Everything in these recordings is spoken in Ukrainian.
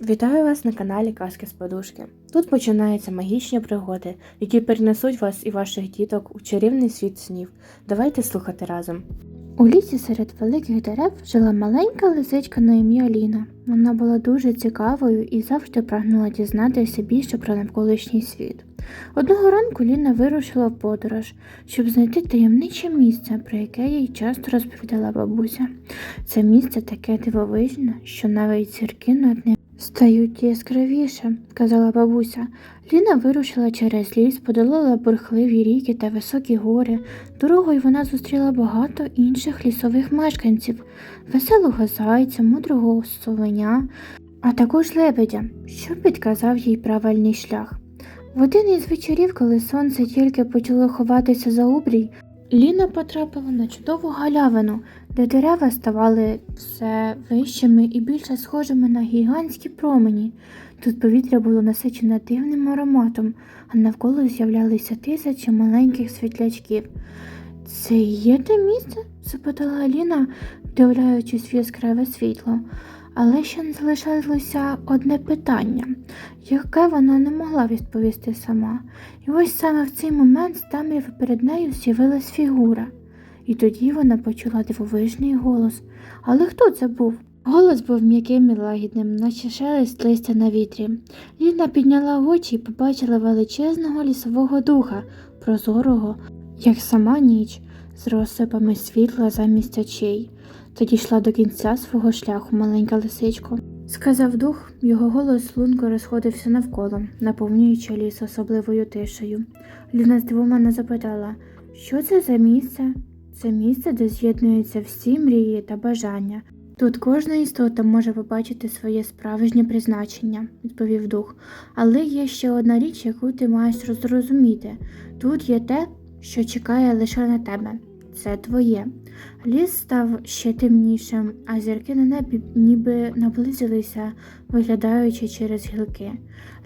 Вітаю вас на каналі Казки з Подушки. Тут починаються магічні пригоди, які перенесуть вас і ваших діток у чарівний світ снів. Давайте слухати разом. У лісі серед великих дерев жила маленька лисичка на ім'я Ліна. Вона була дуже цікавою і завжди прагнула дізнатися більше про навколишній світ. Одного ранку Ліна вирушила в подорож, щоб знайти таємниче місце, про яке їй часто розповідала бабуся. Це місце таке дивовижне, що навіть зірки над ним стають яскравіше, казала бабуся. Ліна вирушила через ліс, подолала бурхливі ріки та високі гори. Дорогою вона зустріла багато інших лісових мешканців, веселого зайця, мудрого совеня, а також лебедя, що підказав їй правильний шлях. В один із вечорів, коли сонце тільки почало ховатися за обрій, Ліна потрапила на чудову галявину, де дерева ставали все вищими і більше схожими на гігантські промені. Тут повітря було насичене дивним ароматом, а навколо з'являлися тисячі маленьких світлячків. Це є те місце? запитала Аліна, вдивляючись в яскраве світло. Але ще залишалося одне питання, яке вона не могла відповісти сама. І ось саме в цей момент з темряви перед нею з'явилась фігура. І тоді вона почула дивовижний голос. Але хто це був? Голос був м'яким і лагідним, наче шелест листя на вітрі. Ліна підняла очі і побачила величезного лісового духа, прозорого, як сама ніч, з розсипами світла замість очей. Тоді йшла до кінця свого шляху маленька лисичко. Сказав дух, його голос лунко розходився навколо, наповнюючи ліс особливою тишею. Ліна здивовано запитала, що це за місце? Це місце, де з'єднуються всі мрії та бажання. Тут кожна істота може побачити своє справжнє призначення, відповів дух. Але є ще одна річ, яку ти маєш зрозуміти. Тут є те, що чекає лише на тебе. Це твоє. Ліс став ще темнішим, а зірки на небі ніби наблизилися, виглядаючи через гілки.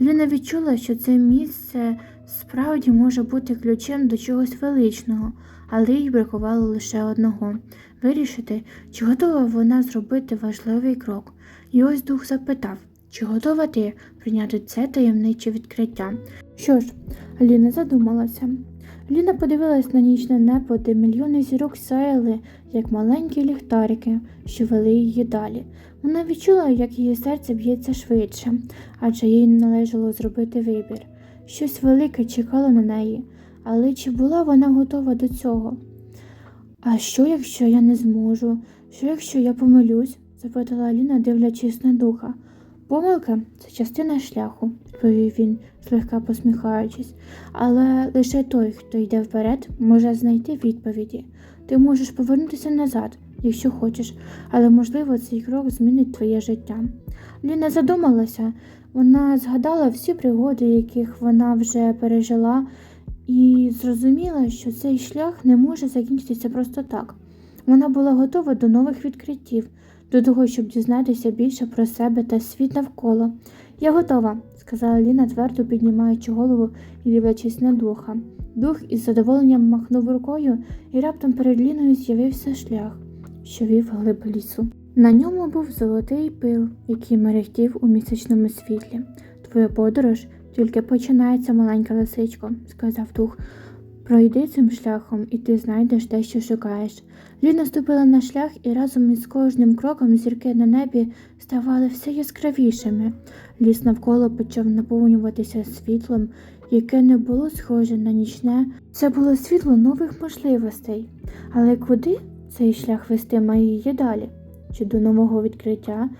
Ліна відчула, що це місце справді може бути ключем до чогось величного, але їй бракувало лише одного вирішити, чи готова вона зробити важливий крок. І ось дух запитав, чи готова ти прийняти це таємниче відкриття. Що ж, Ліна задумалася. Ліна подивилась на нічне небо, де мільйони зірок сяяли, як маленькі ліхтарики, що вели її далі. Вона відчула, як її серце б'ється швидше, адже їй належало зробити вибір. Щось велике чекало на неї, але чи була вона готова до цього? А що, якщо я не зможу? Що, якщо я помилюсь? запитала Ліна, дивлячись на духа. Помилка це частина шляху, відповів він, злегка посміхаючись, але лише той, хто йде вперед, може знайти відповіді. Ти можеш повернутися назад, якщо хочеш, але можливо цей крок змінить твоє життя. Ліна задумалася, вона згадала всі пригоди, яких вона вже пережила, і зрозуміла, що цей шлях не може закінчитися просто так. Вона була готова до нових відкриттів до того, щоб дізнатися більше про себе та світ навколо. Я готова, сказала Ліна, твердо піднімаючи голову і дивлячись на духа. Дух із задоволенням махнув рукою, і раптом перед Ліною з'явився шлях, що вів глиб лісу. На ньому був золотий пил, який мерехтів у місячному світлі. Твоя подорож тільки починається, маленька лисичко, сказав дух. Пройди цим шляхом, і ти знайдеш те, що шукаєш. Ліна ступила на шлях, і разом із кожним кроком зірки на небі ставали все яскравішими. Ліс навколо почав наповнюватися світлом, яке не було схоже на нічне. Це було світло нових можливостей. Але куди цей шлях вести має її далі? Чи до нового відкриття,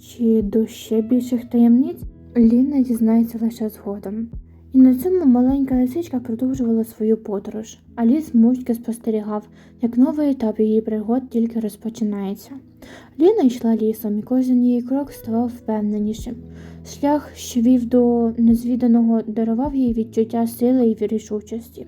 чи до ще більших таємниць? Ліна дізнається лише згодом. І на цьому маленька лисичка продовжувала свою подорож, а ліс мовчки спостерігав, як новий етап її пригод тільки розпочинається. Ліна йшла лісом, і кожен її крок ставав впевненішим. Шлях, що вів до незвіданого, дарував їй відчуття сили і рішучості.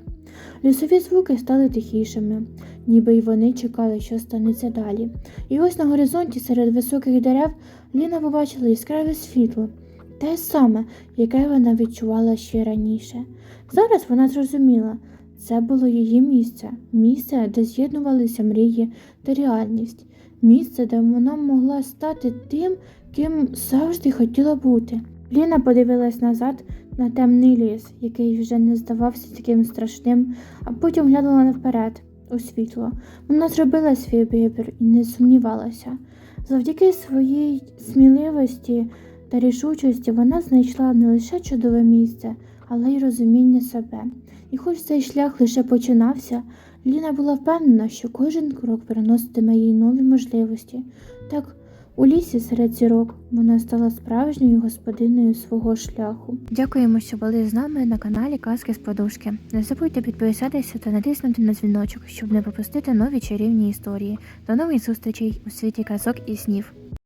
Лісові звуки стали тихішими, ніби й вони чекали, що станеться далі. І ось на горизонті серед високих дерев Ліна побачила яскраве світло те саме, яке вона відчувала ще раніше. Зараз вона зрозуміла, це було її місце, місце, де з'єднувалися мрії та реальність. місце, де вона могла стати тим, ким завжди хотіла бути. Ліна подивилась назад на темний ліс, який вже не здавався таким страшним, а потім глянула вперед у світло. Вона зробила свій вибір і не сумнівалася. Завдяки своїй сміливості та рішучості вона знайшла не лише чудове місце, але й розуміння себе. І хоч цей шлях лише починався, Ліна була впевнена, що кожен крок приноситиме їй нові можливості. Так, у лісі серед зірок вона стала справжньою господиною свого шляху. Дякуємо, що були з нами на каналі Казки з Подушки. Не забудьте підписатися та натиснути на дзвіночок, щоб не пропустити нові чарівні історії. До нових зустрічей у світі казок і снів.